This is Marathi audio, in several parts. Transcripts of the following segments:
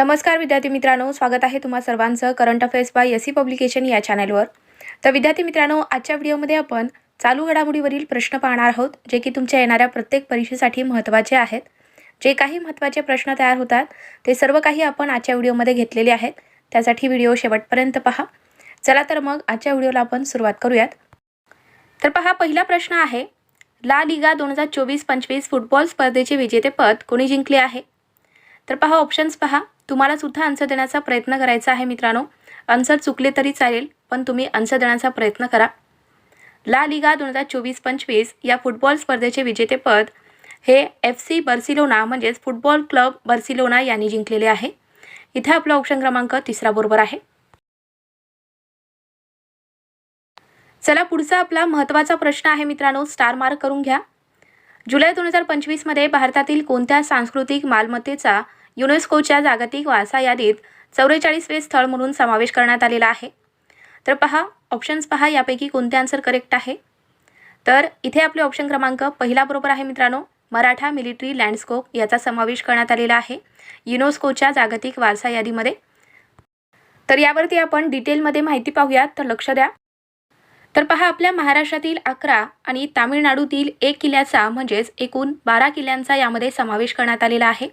नमस्कार विद्यार्थी मित्रांनो स्वागत आहे तुम्हा सर्वांचं current affairs by S C publication या चॅनलवर. तर विद्यार्थी मित्रांनो आजच्या व्हिडिओमध्ये आपण चालू घडामोडीवरील प्रश्न पाहणार आहोत जे की तुमच्या येणाऱ्या प्रत्येक परीक्षेसाठी महत्त्वाचे आहेत. जे काही महत्त्वाचे प्रश्न तयार होतात ते सर्व काही आपण आजच्या व्हिडिओमध्ये घेतलेले आहेत. त्यासाठी व्हिडिओ शेवटपर्यंत पहा. चला तर मग आजच्या व्हिडिओला आपण सुरुवात करूयात. तर पहा पहिला प्रश्न आहे ला लिगा दोन हजार चोवीस पंचवीस फुटबॉल स्पर्धेचे विजेतेपद कोणी जिंकले आहे? तर पहा ऑप्शन्स पहा. तुम्हाला सुद्धा आन्सर देण्याचा प्रयत्न करायचा आहे मित्रांनो. आन्सर चुकले तरी चालेल पण तुम्ही आन्सर देण्याचा प्रयत्न करा. ला लिगा दोन हजार चोवीस पंचवीस या फुटबॉल स्पर्धेचे विजेतेपद हे एफ सी बर्सिलोना म्हणजेच फुटबॉल क्लब बर्सिलोना यांनी जिंकलेले आहे. इथे आपला ऑप्शन क्रमांक तिसरा बरोबर आहे. चला पुढचा आपला महत्त्वाचा प्रश्न आहे मित्रांनो. स्टार मार्क करून घ्या. जुलै दोन हजार पंचवीसमध्ये भारतातील कोणत्या सांस्कृतिक मालमत्तेचा युनेस्कोच्या जागतिक वारसा यादीत चौवेचाळीसवे स्थळ म्हणून समावेश करण्यात आलेला आहे. तर पहा ऑप्शन्स पहा यापैकी कोणते आन्सर करेक्ट आहे? तर इथे आपले ऑप्शन क्रमांक पहिला बरोबर आहे मित्रांनो मराठा मिलिटरी लँडस्कोप याचा समावेश करण्यात आलेला आहे युनेस्कोच्या जागतिक वारसा यादीमध्ये. तर यावरती आपण डिटेलमध्ये माहिती पाहूयात तर लक्ष द्या. तर पहा आपल्या महाराष्ट्रातील अकरा आणि तामिळनाडूतील एक किल्ल्याचा म्हणजेच एकूण बारा किल्ल्यांचा यामध्ये समावेश करण्यात आलेला आहे.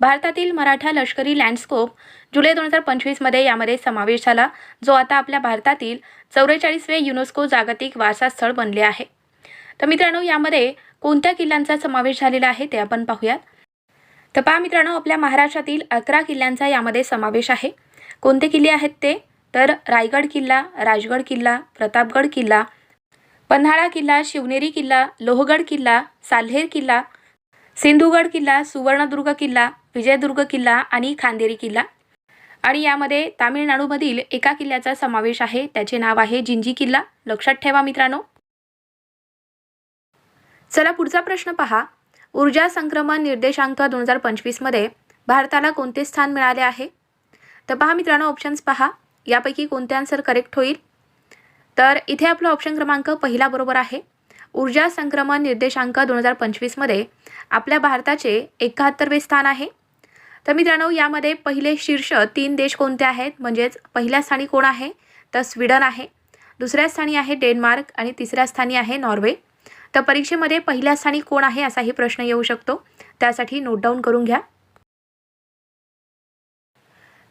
भारतातील मराठा लष्करी लँडस्कोप जुलै दोन हजार पंचवीसमध्ये यामध्ये समावेश झाला जो आता आपल्या भारतातील चौवेचाळीसवे युनेस्को जागतिक वारसा स्थळ बनले आहे. तर मित्रांनो यामध्ये कोणत्या किल्ल्यांचा समावेश झालेला आहे ते आपण पाहूयात. तर पहा मित्रांनो आपल्या महाराष्ट्रातील अकरा किल्ल्यांचा यामध्ये समावेश आहे. कोणते किल्ले आहेत ते? तर रायगड किल्ला राजगड किल्ला प्रतापगड किल्ला पन्हाळा किल्ला शिवनेरी किल्ला लोहगड किल्ला साल्हेर किल्ला सिंधुगड किल्ला सुवर्णदुर्ग किल्ला विजयदुर्ग किल्ला आणि खांदेरी किल्ला. आणि यामध्ये तामिळनाडूमधील एका किल्ल्याचा समावेश आहे. त्याचे नाव आहे जिंजी किल्ला. लक्षात ठेवा मित्रांनो. चला पुढचा प्रश्न पहा. ऊर्जा संक्रमण निर्देशांक दोन हजार पंचवीसमध्ये भारताला कोणते स्थान मिळाले आहे? तर पहा मित्रांनो ऑप्शन्स पहा. यापैकी कोणते आन्सर करेक्ट होईल? तर इथे आपला ऑप्शन क्रमांक पहिला बरोबर आहे. ऊर्जा संक्रमण निर्देशांक दोन हजार पंचवीसमध्ये आपल्या भारताचे एकाहत्तरवे स्थान आहे. तर मित्रांनो यामध्ये पहिले शीर्ष तीन देश कोणते आहेत? म्हणजेच पहिल्या स्थानी कोण आहे? तर स्वीडन आहे. दुसऱ्या स्थानी आहे डेन्मार्क आणि तिसऱ्या स्थानी आहे नॉर्वे. तर परीक्षेमध्ये पहिल्या स्थानी कोण आहे असाही प्रश्न येऊ शकतो. त्यासाठी नोट डाऊन करून घ्या.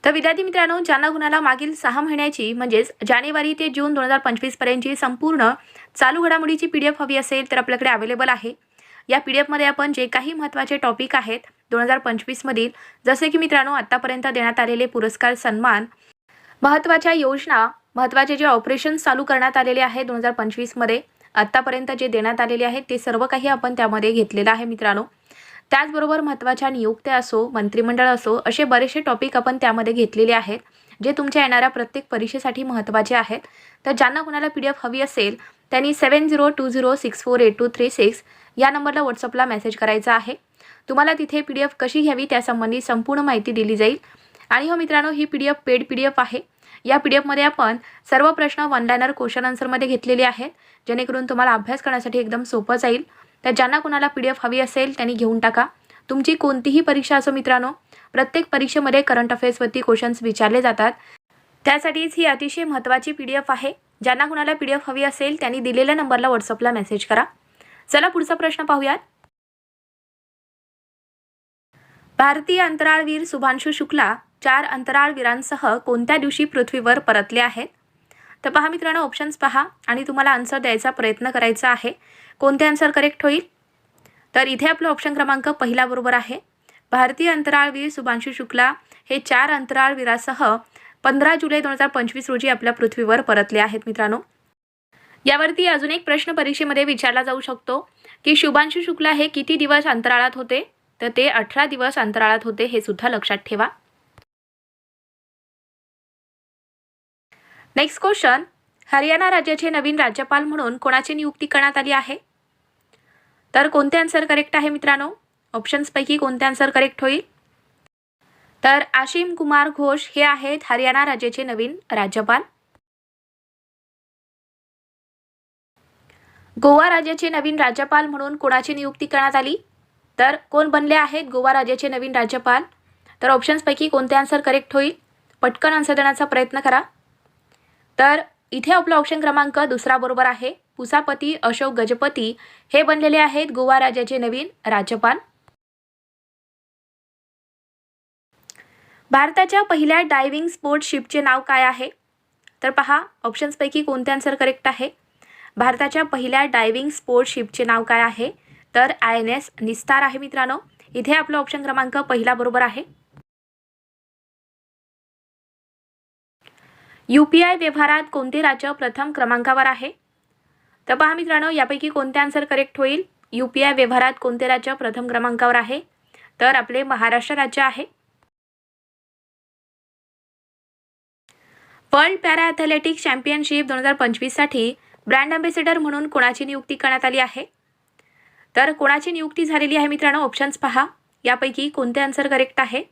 तर विद्यार्थी मित्रांनो ज्यांना कुणाला मागील सहा महिन्याची म्हणजेच जानेवारी ते जून दोन हजार पंचवीसपर्यंतची संपूर्ण चालू घडामोडीची पी डी एफ हवी असेल तर आपल्याकडे अवेलेबल आहे. या पी डी एफमध्ये आपण जे काही महत्त्वाचे टॉपिक आहेत दोन हजार पंचवीसमधील जसे की मित्रांनो आत्तापर्यंत देण्यात आलेले पुरस्कार सन्मान महत्त्वाच्या योजना महत्त्वाचे जे ऑपरेशन्स चालू करण्यात आलेले आहे दोन हजार पंचवीसमध्ये आत्तापर्यंत जे देण्यात आलेले आहेत ते सर्व काही आपण त्यामध्ये घेतलेलं आहे मित्रांनो. त्याचबरोबर महत्त्वाच्या नियुक्त्या असो मंत्रिमंडळ असो असे बरेचसे टॉपिक आपण त्यामध्ये घेतलेले आहेत जे तुमच्या येणाऱ्या प्रत्येक परीक्षेसाठी महत्त्वाचे आहेत. तर ज्यांना कुणाला पी डी एफ हवी असेल त्यांनी seven zero two zero six four eight two three six या नंबरला व्हॉट्सअपला मेसेज करायचा आहे. तुम्हाला तिथे पी डी एफ कशी घ्यावी त्यासंबंधी संपूर्ण माहिती दिली जाईल. आणि हो मित्रांनो ही P D F paid P D F आहे. या पी डी एफमध्ये आपण सर्व प्रश्न वनलायनर क्वेश्चन आन्सरमध्ये घेतलेले आहेत जेणेकरून तुम्हाला अभ्यास करण्यासाठी एकदम सोपं जाईल. तर ज्यांना कुणाला पी डी एफ हवी असेल त्यांनी घेऊन टाका. तुमची कोणतीही परीक्षा असो मित्रांनो प्रत्येक परीक्षेमध्ये करंट अफेअर्सवरती क्वेश्चन्स विचारले जातात. त्यासाठीच ही अतिशय महत्त्वाची पी डी एफ आहे. ज्यांना कुणाला पी डी एफ हवी असेल त्यांनी दिलेल्या नंबरला व्हॉट्सअपला मेसेज करा. चला पुढचा प्रश्न पाहूयात. भारतीय अंतराळवीर शुभांशु शुक्ला चार अंतराळवीरांसह कोणत्या दिवशी पृथ्वीवर परतले आहेत? तर पहा मित्रांनो ऑप्शन्स पहा आणि तुम्हाला आन्सर द्यायचा प्रयत्न करायचा आहे. कोणते आन्सर करेक्ट होईल? तर इथे आपलं ऑप्शन क्रमांक पहिला बरोबर आहे. भारतीय अंतराळवीर शुभांशु शुक्ला हे चार अंतराळवीरासह पंधरा जुलै दोन हजार पंचवीस रोजी आपल्या पृथ्वीवर परतले आहेत मित्रांनो. यावरती अजून एक प्रश्न परीक्षेमध्ये विचारला जाऊ शकतो की शुभांशु शुक्ला हे किती दिवस अंतराळात होते? तर ते अठरा दिवस अंतराळात होते हे सुद्धा लक्षात ठेवा. नेक्स्ट क्वेश्चन हरियाणा राज्याचे नवीन राज्यपाल म्हणून कोणाची नियुक्ती करण्यात आली आहे? तर कोणते आन्सर करेक्ट आहे मित्रांनो? ऑप्शन्सपैकी कोणते आन्सर करेक्ट होईल? तर आशिम कुमार घोष हे आहेत हरियाणा राज्याचे नवीन राज्यपाल. गोवा राज्याचे नवीन राज्यपाल म्हणून कोणाची नियुक्ती करण्यात आली? तर कोण बनले आहेत गोवा राज्याचे नवीन राज्यपाल? तर ऑप्शन्सपैकी कोणते आन्सर करेक्ट होईल? पटकन आन्सर देण्याचा प्रयत्न करा. तर इथे आपला ऑप्शन क्रमांक दुसरा बरोबर आहे. पुसापती अशोक गजपती हे बनलेले आहेत गोवा राज्याचे नवीन राज्यपाल. भारताच्या पहिल्या डायव्हिंग स्पोर्ट शिपचे नाव काय आहे? तर पहा ऑप्शन्सपैकी कोणते आन्सर करेक्ट आहे? भारताच्या पहिल्या डायव्हिंग स्पोर्ट शिपचे नाव काय आहे? तर आय एन एस निस्तार आहे मित्रांनो. इथे आपला ऑप्शन क्रमांक पहिला बरोबर आहे. यू पी आय व्यवहारात कोणते राज्य प्रथम क्रमांकावर आहे? तर पहा मित्रांनो यापैकी कोणते आन्सर करेक्ट होईल? यू पी आय व्यवहारात कोणते राज्य प्रथम क्रमांकावर आहे? तर आपले महाराष्ट्र राज्य आहे. वर्ल्ड पॅरा ॲथलेटिक्स चॅम्पियनशिप दोन हजार पंचवीससाठी ब्रँड अँबेसेडर म्हणून कोणाची नियुक्ती करण्यात आली आहे? तर कोणाची नियुक्ती झालेली आहे मित्रांनो? ऑप्शन्स पहा. यापैकी कोणते आन्सर करेक्ट आहे?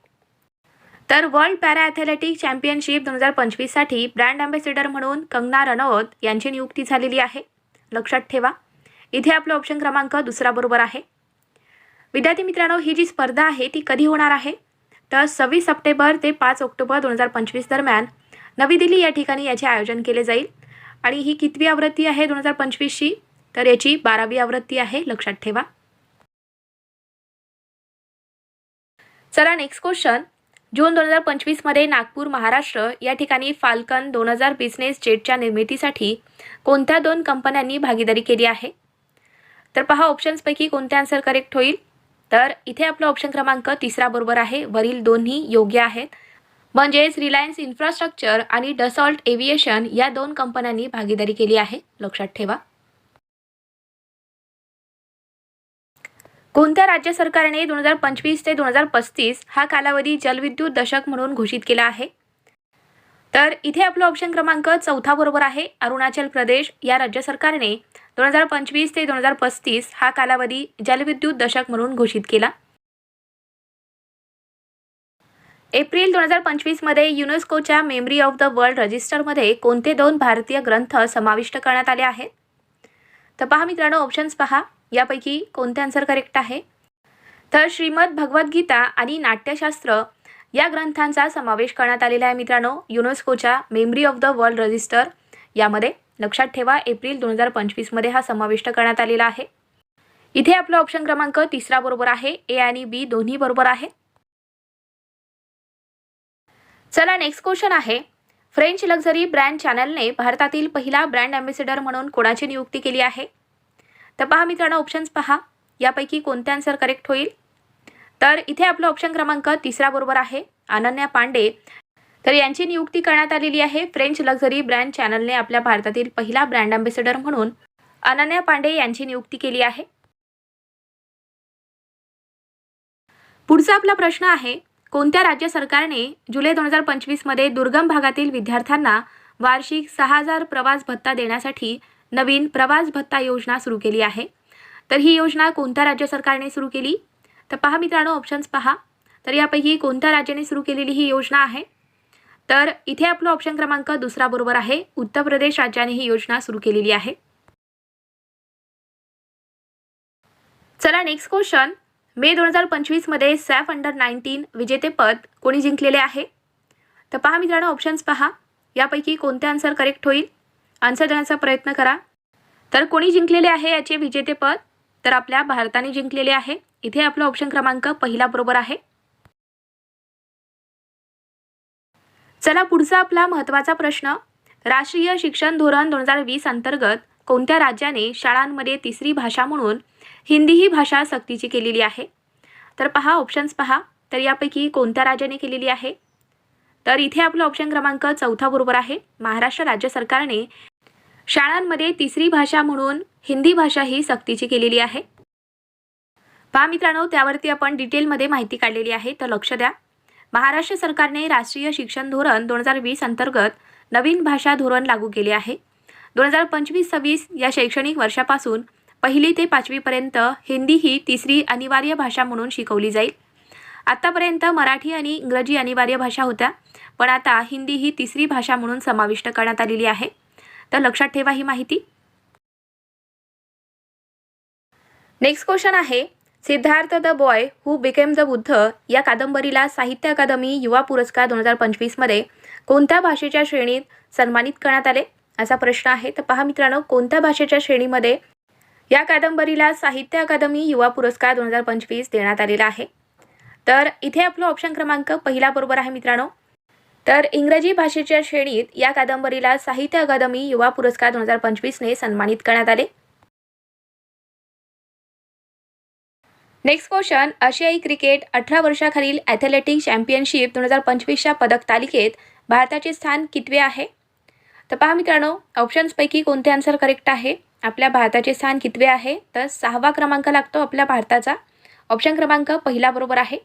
तर वर्ल्ड पॅरा ॲथलेटिक्स चॅम्पियनशिप दोन हजार पंचवीससाठी ब्रँड अँबेसेडर म्हणून कंगना रनौत यांची नियुक्ती झालेली आहे. लक्षात ठेवा. इथे आपलं ऑप्शन क्रमांक दुसरा बरोबर आहे. विद्यार्थी मित्रांनो ही जी स्पर्धा आहे ती कधी होणार आहे? तर सव्वीस सप्टेंबर ते पाच ऑक्टोबर दोन हजार पंचवीस दरम्यान नवी दिल्ली या ठिकाणी याचे आयोजन केले जाईल. आणि ही कितवी आवृत्ती आहे? दोन हजार पंचवीसची. तर याची बारावी आवृत्ती आहे. लक्षात ठेवा. चला नेक्स्ट क्वेश्चन जून दोन हजार पंचवीसमध्ये नागपूर महाराष्ट्र या ठिकाणी फाल्कन दोन हजार बिझनेस जेटच्या निर्मितीसाठी कोणत्या दोन कंपन्यांनी भागीदारी केली आहे? तर पहा ऑप्शन्सपैकी कोणते आन्सर करेक्ट होईल? तर इथे आपला ऑप्शन क्रमांक तिसरा बरोबर आहे. वरील दोन्ही योग्य आहेत. म्हणजेच रिलायन्स इन्फ्रास्ट्रक्चर आणि डसॉल्ट एव्हिएशन या दोन कंपन्यांनी भागीदारी केली आहे. लक्षात ठेवा. कोणत्या राज्य सरकारने दोन हजार पंचवीस ते दोन हजार पस्तीस हा कालावधी जलविद्युत दशक म्हणून घोषित केला आहे? तर इथे आपलं ऑप्शन क्रमांक चौथा बरोबर आहे. अरुणाचल प्रदेश या राज्य सरकारने दोन हजार पंचवीस ते दोन हजार पस्तीस हा कालावधी जलविद्युत दशक म्हणून घोषित केला. एप्रिल दोन हजार पंचवीसमध्ये युनेस्कोच्या मेमरी ऑफ द वर्ल्ड रजिस्टरमध्ये कोणते दोन भारतीय ग्रंथ समाविष्ट करण्यात आले आहेत? तर पहा मित्रांनो ऑप्शन्स पहा. यापैकी कोणते आन्सर करेक्ट आहे? तर श्रीमद भगवद्गीता आणि नाट्यशास्त्र या ग्रंथांचा समावेश करण्यात आलेला आहे मित्रांनो युनेस्कोच्या memory of the world register. यामध्ये लक्षात ठेवा एप्रिल दोन हजार पंचवीसमध्ये हा समाविष्ट करण्यात आलेला आहे. इथे आपला ऑप्शन क्रमांक तिसरा बरोबर आहे ए आणि बी दोन्ही बरोबर आहे. चला नेक्स्ट क्वेश्चन आहे. फ्रेंच लक्झरी ब्रँड चॅनलने भारतातील पहिला ब्रँड अँबेसिडर म्हणून कोणाची नियुक्ती केली आहे? तर पहा मित्रांनो ऑप्शन्स पहा. यापैकी कोणते आन्सर करेक्ट होईल? तर इथे आपलं ऑप्शन क्रमांक तिसरा बरोबर आहे. अनन्या पांडे. तर यांची नियुक्ती करण्यात आलेली आहे. फ्रेंच लक्झरी ब्रँड चॅनलने आपल्या भारतातील पहिला ब्रँड अँबेसिडर म्हणून अनन्या पांडे यांची नियुक्ती केली आहे. पुढचा आपला प्रश्न आहे. कोणत्या राज्य सरकारने जुलै दोन हजार पंचवीसमध्ये दुर्गम भागातील विद्यार्थ्यांना वार्षिक सहा हजार प्रवास भत्ता देण्यासाठी नवीन प्रवास भत्ता योजना सुरू केली आहे? तर ही योजना कोणत्या राज्य सरकारने सुरू केली? तर पहा मित्रांनो ऑप्शन्स पहा. तर यापैकी कोणत्या राज्याने सुरू केलेली ही योजना आहे? तर इथे आपलं ऑप्शन क्रमांक दुसरा बरोबर आहे. उत्तर प्रदेश राज्याने ही योजना सुरू केलेली आहे. चला नेक्स्ट क्वेश्चन मे दोन हजार पंचवीसमध्ये सॅफ अंडर नाईन्टीन विजेतेपद कोणी जिंकलेले आहे? तर पहा मित्रांनो ऑप्शन्स पहा. यापैकी कोणते आन्सर करेक्ट होईल? आन्सर देण्याचा प्रयत्न करा. तर कोणी जिंकलेले आहे याचे विजेतेपद तर आपल्या भारताने जिंकलेले आहे. इथे आपला ऑप्शन क्रमांक पहिला बरोबर आहे. चला पुढचा आपला महत्त्वाचा प्रश्न. राष्ट्रीय शिक्षण धोरण दोन हजार वीस अंतर्गत कोणत्या राज्याने शाळांमध्ये तिसरी भाषा म्हणून हिंदी ही भाषा सक्तीची केलेली आहे? तर पहा ऑप्शन्स पहा. तर यापैकी कोणत्या राज्याने केलेली आहे? तर इथे आपलं ऑप्शन क्रमांक चौथा बरोबर आहे. महाराष्ट्र राज्य सरकारने शाळांमध्ये तिसरी भाषा म्हणून हिंदी भाषा ही सक्तीची केलेली आहे. पहा मित्रांनो त्यावरती आपण डिटेलमध्ये माहिती काढलेली आहे. तर लक्ष द्या. महाराष्ट्र सरकारने राष्ट्रीय शिक्षण धोरण दोन हजार वीस अंतर्गत नवीन भाषा धोरण लागू केले आहे. दोन हजार पंचवीस सव्वीस या शैक्षणिक वर्षापासून पहिली ते पाचवीपर्यंत हिंदी ही तिसरी अनिवार्य भाषा म्हणून शिकवली जाईल. आत्तापर्यंत मराठी आणि इंग्रजी अनिवार्य भाषा होत्या पण आता हिंदी ही तिसरी भाषा म्हणून समाविष्ट करण्यात आलेली आहे. तर लक्षात ठेवा ही माहिती. नेक्स्ट क्वेश्चन आहे Siddhartha the boy who became the Buddha या कादंबरीला साहित्य अकादमी युवा पुरस्कार दोन हजार पंचवीसमध्ये कोणत्या भाषेच्या श्रेणीत सन्मानित करण्यात आले? असा प्रश्न आहे. तर पहा मित्रांनो कोणत्या भाषेच्या श्रेणीमध्ये या कादंबरीला साहित्य अकादमी युवा पुरस्कार दोन हजार पंचवीस देण्यात आलेला आहे? तर इथे आपलं ऑप्शन क्रमांक पहिला बरोबर आहे मित्रांनो. तर इंग्रजी भाषेच्या श्रेणीत या कादंबरीला साहित्य अकादमी युवा पुरस्कार दोन हजार पंचवीसने सन्मानित करण्यात आले. नेक्स्ट क्वेश्चन आशियाई क्रिकेट अठरा वर्षाखालील ॲथलेटिक चॅम्पियनशिप दोन हजार पंचवीसच्या पदक तालिकेत भारताचे स्थान कितवे आहे? तर पहा मित्रांनो ऑप्शन्सपैकी कोणते आन्सर करेक्ट आहे? आपल्या भारताचे स्थान कितवे आहे? तर सहावा क्रमांक लागतो आपल्या भारताचा. ऑप्शन क्रमांक पहिला बरोबर आहे.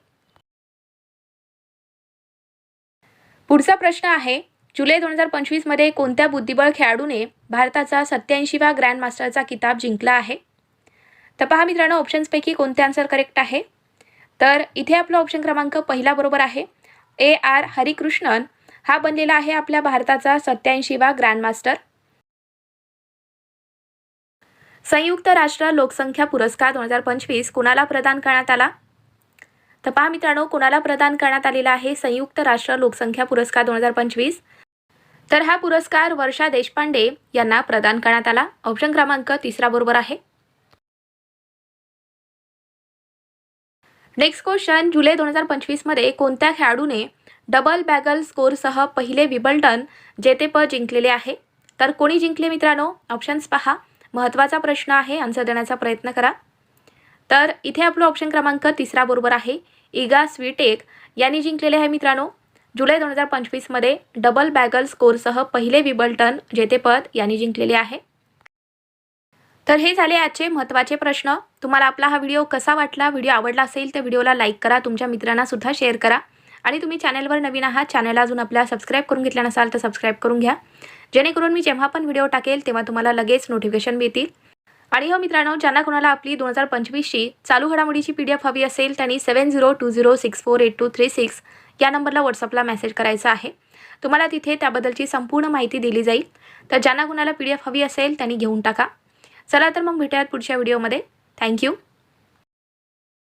पुढचा प्रश्न आहे जुलै दोन हजार पंचवीसमध्ये कोणत्या बुद्धिबळ खेळाडूने भारताचा सत्याऐंशीवा ग्रँड मास्टरचा किताब जिंकला आहे? तर पहा मित्रांनो ऑप्शन्सपैकी कोणते आन्सर करेक्ट आहे? तर इथे आपला ऑप्शन क्रमांक पहिला बरोबर आहे. ए आर हरिकृष्णन हा बनलेला आहे आपल्या भारताचा सत्याऐंशीवा ग्रँडमास्टर. संयुक्त राष्ट्र लोकसंख्या पुरस्कार दोन हजार पंचवीस कुणाला प्रदान करण्यात आला? तर पहा मित्रांनो कुणाला प्रदान करण्यात आलेला आहे संयुक्त राष्ट्र लोकसंख्या पुरस्कार दोन हजार पंचवीस? तर हा पुरस्कार वर्षा देशपांडे यांना प्रदान करण्यात आला. ऑप्शन क्रमांक तिसरा बरोबर आहे. नेक्स्ट क्वेश्चन जुलै दोन हजार पंचवीसमध्ये कोणत्या खेळाडूने डबल बॅगल स्कोरसह पहिले विबल्टन जेतेपद जिंकलेले आहे. तर कोणी जिंकले मित्रांनो? ऑप्शन्स पहा. महत्त्वाचा प्रश्न आहे आन्सर देण्याचा प्रयत्न करा. तर इथे आपलं ऑप्शन क्रमांक तिसरा बरोबर आहे. इगा स्वीटेक यांनी जिंकलेले आहे मित्रांनो. जुलै दोन हजार पंचवीसमध्ये डबल बॅगल स्कोरसह पहिले विबल्टन जेतेपद यांनी जिंकलेले आहे. तर हे झाले आजचे महत्त्वाचे प्रश्न. तुम्हाला आपला हा व्हिडिओ कसा वाटला व्हिडिओ आवडला असेल तर व्हिडिओला लाईक करा तुमच्या मित्रांनासुद्धा शेअर करा. आणि तुम्ही चॅनलवर नवीन आहात चॅनलला अजून आपल्या सबस्क्राईब करून घेतल्या नसाल तर सबस्क्राईब करून घ्या. जेणेकरून मी जेव्हा पण व्हिडिओ टाकेल तेव्हा तुम्हाला लगेच नोटिफिकेशन मिळतील. आणि हो मित्रांनो ज्यांना कोणाला आपली दोन हजार पंचवीसची चालू घडामोडीची पी डी एफ हवी असेल त्यांनी seven zero two zero six four eight two three six या नंबरला व्हॉट्सअपला मेसेज करायचा आहे. तुम्हाला तिथे त्याबद्दलची संपूर्ण माहिती दिली जाईल. तर ज्यांना कोणाला पी डी एफ हवी असेल त्यांनी घेऊन टाका. चला तर मग भेटूयात पुढच्या व्हिडिओमध्ये थँक्यू